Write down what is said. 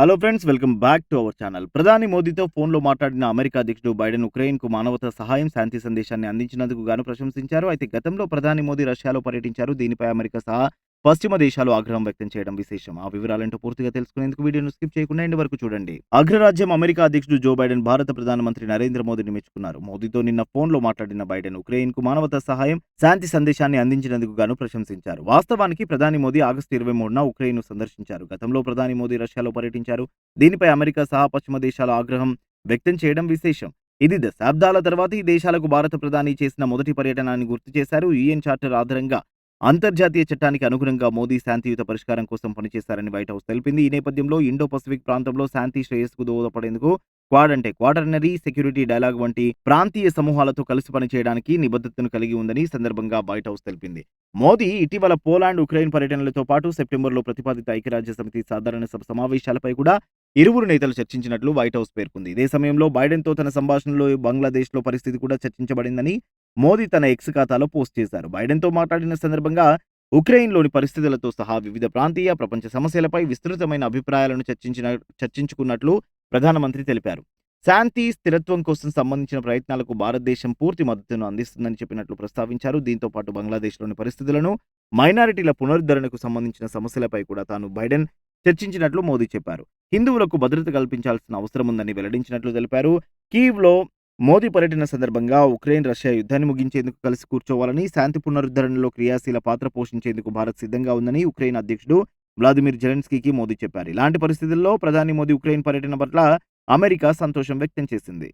Hello friends welcome back to our channel ప్రధాని మోదీతో ఫోన్లో మాట్లాడిన అమెరికా అధ్యక్షుడు బైడెన్ ఉక్రెయిన్కు మానవత మానవతా సహాయం శాంతి సందేశాన్ని అందించినందుకు గాను ప్రశంసించారు. అయితే గతంలో ప్రధాని మోదీ రష్యాలో పర్యటించారు. దీనిపై అమెరికా సహా పశ్చిమ దేశాలు ఆగ్రహం వ్యక్తం చేయడం విశేషం. ఆ వివరాలంటూ పూర్తిగా తెలుసుకునేందుకు వీడియోను స్కిప్ చేయకుండా ఇంటి వరకు చూడండి. అగ్రరాజ్యం అమెరికా అధ్యక్షుడు జో బైడెన్ భారత ప్రధానమంత్రి నరేంద్ర మోదీని మెచ్చుకున్నారు. మోదీతో నిన్న ఫోన్లో మాట్లాడిన బైడెన్ ఉక్రెయిన్కు మానవతా సహాయం శాంతి సందేశాన్ని అందించినందుకు గాను ప్రశంసించారు. వాస్తవానికి ప్రధాని మోదీ ఆగస్టు ఇరవై మూడున ఉక్రెయిన్ సందర్శించారు. గతంలో ప్రధాని మోదీ రష్యాలో పర్యటించారు. దీనిపై అమెరికా సహా పశ్చిమ దేశాల ఆగ్రహం వ్యక్తం చేయడం విశేషం. ఇది దశాబ్దాల తర్వాత ఈ దేశాలకు భారత ప్రధాని చేసిన మొదటి పర్యటనాన్ని గుర్తు చేశారు. యుఎన్ చార్టర్ ఆధారంగా అంతర్జాతీయ చట్టానికి అనుగుణంగా మోదీ శాంతియుత పరిష్కారం కోసం పనిచేశారని వైట్ హౌస్ తెలిపింది. ఈ నేపథ్యంలో ఇండో పసిఫిక్ ప్రాంతంలో శాంతి శ్రేయస్సుకు దోహదపడేందుకు క్వాడ్ అంటే క్వాటర్నరీ సెక్యూరిటీ డైలాగ్ వంటి ప్రాంతీయ సమూహాలతో కలిసి పనిచేయడానికి నిబద్ధతను కలిగి ఉందని సందర్భంగా వైట్ హౌస్ తెలిపింది. మోదీ ఇటీవల పోలాండ్ ఉక్రెయిన్ పర్యటనలతో పాటు సెప్టెంబర్లో ప్రతిపాదిత ఐక్యరాజ్య సమితి సాధారణ సభ సమావేశాలపై కూడా ఇరువురు నేతలు చర్చించినట్లు వైట్ హౌస్ పేర్కొంది. ఇదే సమయంలో బైడెన్తో తన సంభాషణలో బంగ్లాదేశ్లో పరిస్థితి కూడా చర్చించబడిందని మోదీ తన ఎక్స్ ఖాతాలో పోస్ట్ చేశారు. బైడెన్తో మాట్లాడిన సందర్భంగా ఉక్రెయిన్లోని పరిస్థితులతో సహా వివిధ ప్రాంతీయ ప్రపంచ సమస్యలపై విస్తృతమైన అభిప్రాయాలను చర్చించిన చర్చించుకున్నట్లు ప్రధానమంత్రి తెలిపారు. శాంతి స్థిరత్వం కోసం సంబంధించిన ప్రయత్నాలకు భారతదేశం పూర్తి మద్దతును అందిస్తుందని చెప్పినట్లు ప్రస్తావించారు. దీంతో పాటు బంగ్లాదేశ్లోని పరిస్థితులను మైనారిటీల పునరుద్ధరణకు సంబంధించిన సమస్యలపై కూడా తాను బైడెన్ చర్చించినట్లు మోదీ చెప్పారు. హిందువులకు భద్రత కల్పించాల్సిన అవసరం ఉందని వెల్లడించినట్లు తెలిపారు. కీవ్లో మోదీ పర్యటన సందర్భంగా ఉక్రెయిన్ రష్యా యుద్ధాన్ని ముగించేందుకు కలిసి కూర్చోవాలని శాంతి పునరుద్ధరణలో క్రియాశీల పాత్ర పోషించేందుకు భారత్ సిద్ధంగా ఉందని ఉక్రెయిన్ అధ్యక్షుడు వ్లాదిమిర్ జెలెన్స్కీకి మోదీ చెప్పారు. ఇలాంటి పరిస్థితుల్లో ప్రధాని మోదీ ఉక్రెయిన్ పర్యటన పట్ల అమెరికా సంతోషం వ్యక్తం చేసింది.